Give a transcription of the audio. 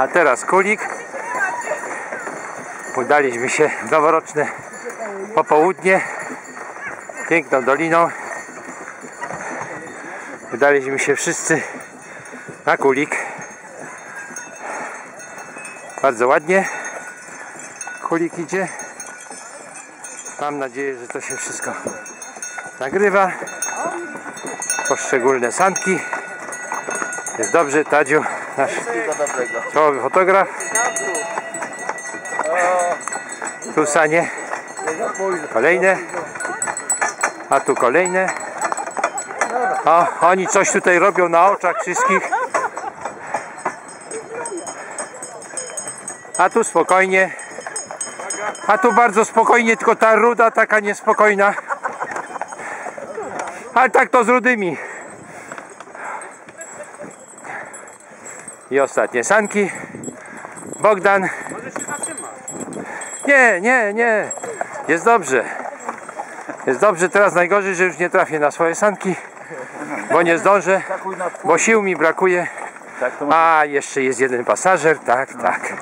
A teraz kulik. Udaliśmy się w noworoczne popołudnie piękną doliną. Udaliśmy się wszyscy na kulik. Bardzo ładnie. Kulik idzie. Mam nadzieję, że to się wszystko nagrywa. Poszczególne sanki. Jest dobrze, Tadziu, nasz czołowy fotograf. Tu sanie. Kolejne. A tu kolejne. O, oni coś tutaj robią na oczach wszystkich. A tu spokojnie. A tu bardzo spokojnie, tylko ta ruda taka niespokojna. Ale tak to z rudymi. I ostatnie sanki. Bogdan. Nie, nie, nie. Jest dobrze. Jest dobrze, teraz najgorzej, że już nie trafię na swoje sanki, bo nie zdążę, bo sił mi brakuje. A, jeszcze jest jeden pasażer, tak, tak.